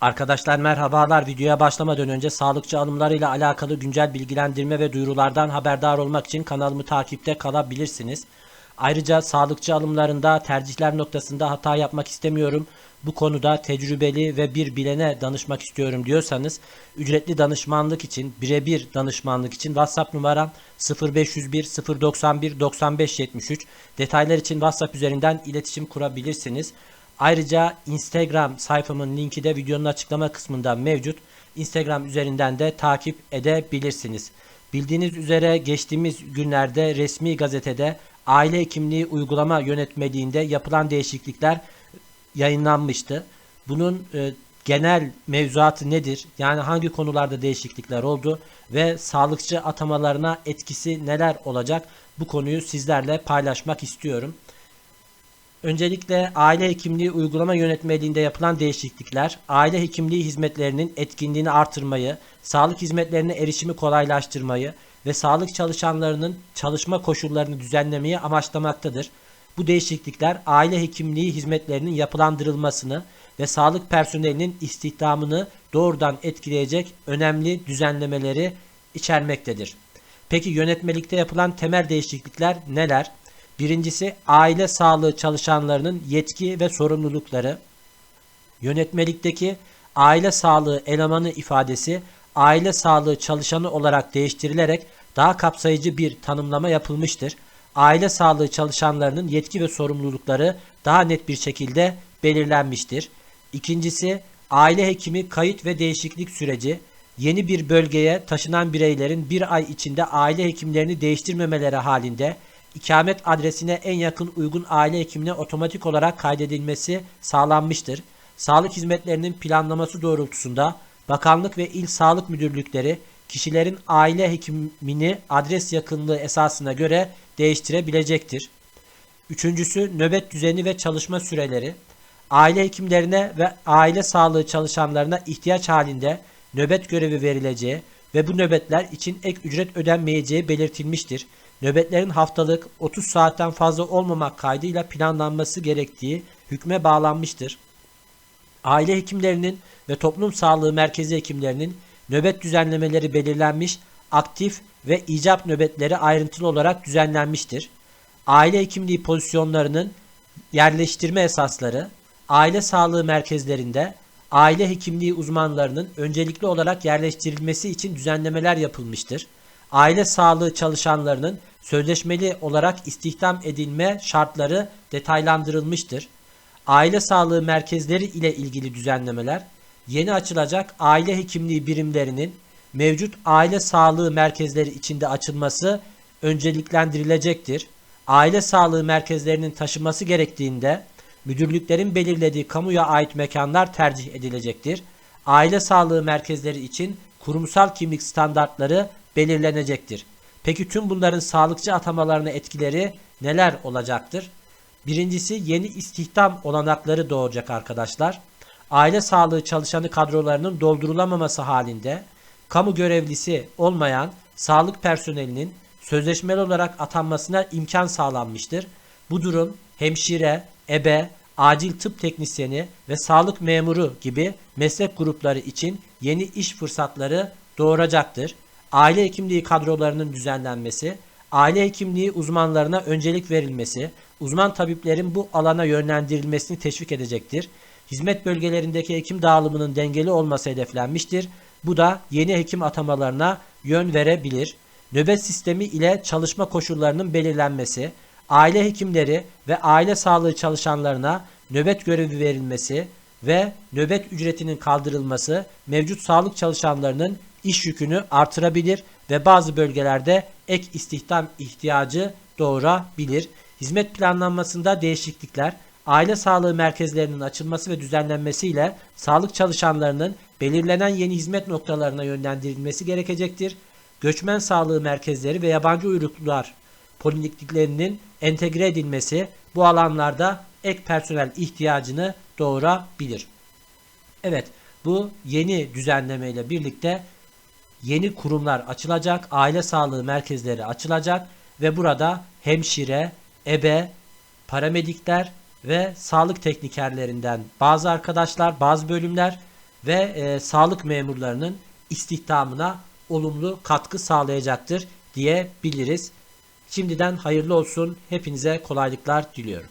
Arkadaşlar merhabalar. Videoya başlamadan önce sağlıkçı alımlarıyla alakalı güncel bilgilendirme ve duyurulardan haberdar olmak için kanalımı takipte kalabilirsiniz. Ayrıca sağlıkçı alımlarında tercihler noktasında hata yapmak istemiyorum. Bu konuda tecrübeli ve bir bilene danışmak istiyorum diyorsanız ücretli danışmanlık için birebir danışmanlık için WhatsApp numaram 0501 091 95 73 detaylar için WhatsApp üzerinden iletişim kurabilirsiniz. Ayrıca Instagram sayfamın linki de videonun açıklama kısmında mevcut. Instagram üzerinden de takip edebilirsiniz. Bildiğiniz üzere geçtiğimiz günlerde resmi gazetede aile hekimliği uygulama yönetmeliğinde yapılan değişiklikler yayınlanmıştı. Bunun e, genel mevzuatı nedir? Yani hangi konularda değişiklikler oldu ve sağlıkçı atamalarına etkisi neler olacak? Bu konuyu sizlerle paylaşmak istiyorum. Öncelikle aile hekimliği uygulama yönetmeliğinde yapılan değişiklikler, aile hekimliği hizmetlerinin etkinliğini artırmayı, sağlık hizmetlerine erişimi kolaylaştırmayı ve sağlık çalışanlarının çalışma koşullarını düzenlemeyi amaçlamaktadır. Bu değişiklikler aile hekimliği hizmetlerinin yapılandırılmasını ve sağlık personelinin istihdamını doğrudan etkileyecek önemli düzenlemeleri içermektedir. Peki yönetmelikte yapılan temel değişiklikler neler? Birincisi aile sağlığı çalışanlarının yetki ve sorumlulukları. Yönetmelikteki aile sağlığı elemanı ifadesi aile sağlığı çalışanı olarak değiştirilerek daha kapsayıcı bir tanımlama yapılmıştır. Aile sağlığı çalışanlarının yetki ve sorumlulukları daha net bir şekilde belirlenmiştir. İkincisi aile hekimi kayıt ve değişiklik süreci yeni bir bölgeye taşınan bireylerin bir ay içinde aile hekimlerini değiştirmemeleri halinde ikamet adresine en yakın uygun aile hekimine otomatik olarak kaydedilmesi sağlanmıştır. Sağlık hizmetlerinin planlaması doğrultusunda bakanlık ve il sağlık müdürlükleri kişilerin aile hekimini adres yakınlığı esasına göre değiştirebilecektir. Üçüncüsü nöbet düzeni ve çalışma süreleri. Aile hekimlerine ve aile sağlığı çalışanlarına ihtiyaç halinde nöbet görevi verileceği ve bu nöbetler için ek ücret ödenmeyeceği belirtilmiştir. Nöbetlerin haftalık 30 saatten fazla olmamak kaydıyla planlanması gerektiği hükme bağlanmıştır. Aile hekimlerinin ve toplum sağlığı merkezi hekimlerinin nöbet düzenlemeleri belirlenmiş, aktif ve icap nöbetleri ayrıntılı olarak düzenlenmiştir. Aile hekimliği pozisyonlarının yerleştirme esasları, aile sağlığı merkezlerinde aile hekimliği uzmanlarının öncelikli olarak yerleştirilmesi için düzenlemeler yapılmıştır. Aile sağlığı çalışanlarının sözleşmeli olarak istihdam edilme şartları detaylandırılmıştır. Aile sağlığı merkezleri ile ilgili düzenlemeler, yeni açılacak aile hekimliği birimlerinin mevcut aile sağlığı merkezleri içinde açılması önceliklendirilecektir. Aile sağlığı merkezlerinin taşınması gerektiğinde müdürlüklerin belirlediği kamuya ait mekanlar tercih edilecektir. Aile sağlığı merkezleri için kurumsal kimlik standartları belirlenecektir. Peki tüm bunların sağlıkçı atamalarına etkileri neler olacaktır? Birincisi yeni istihdam olanakları doğacak arkadaşlar. Aile sağlığı çalışanı kadrolarının doldurulamaması halinde kamu görevlisi olmayan sağlık personelinin sözleşmeli olarak atanmasına imkan sağlanmıştır. Bu durum hemşire, ebe, acil tıp teknisyeni ve sağlık memuru gibi meslek grupları için yeni iş fırsatları doğuracaktır. Aile hekimliği kadrolarının düzenlenmesi, aile hekimliği uzmanlarına öncelik verilmesi, uzman tabiplerin bu alana yönlendirilmesini teşvik edecektir. Hizmet bölgelerindeki hekim dağılımının dengeli olması hedeflenmiştir. Bu da yeni hekim atamalarına yön verebilir. Nöbet sistemi ile çalışma koşullarının belirlenmesi, aile hekimleri ve aile sağlığı çalışanlarına nöbet görevi verilmesi ve nöbet ücretinin kaldırılması mevcut sağlık çalışanlarının iş yükünü artırabilir ve bazı bölgelerde ek istihdam ihtiyacı doğurabilir. Hizmet planlanmasında değişiklikler, aile sağlığı merkezlerinin açılması ve düzenlenmesiyle sağlık çalışanlarının belirlenen yeni hizmet noktalarına yönlendirilmesi gerekecektir. Göçmen sağlığı merkezleri ve yabancı uyruklular polikliniklerinin entegre edilmesi bu alanlarda ek personel ihtiyacını doğurabilir. Evet, bu yeni düzenleme ile birlikte yeni kurumlar açılacak, aile sağlığı merkezleri açılacak ve burada hemşire, ebe, paramedikler ve sağlık teknikerlerinden bazı arkadaşlar, bazı bölümler ve e, sağlık memurlarının istihdamına olumlu katkı sağlayacaktır diyebiliriz. Şimdiden hayırlı olsun. Hepinize kolaylıklar diliyorum.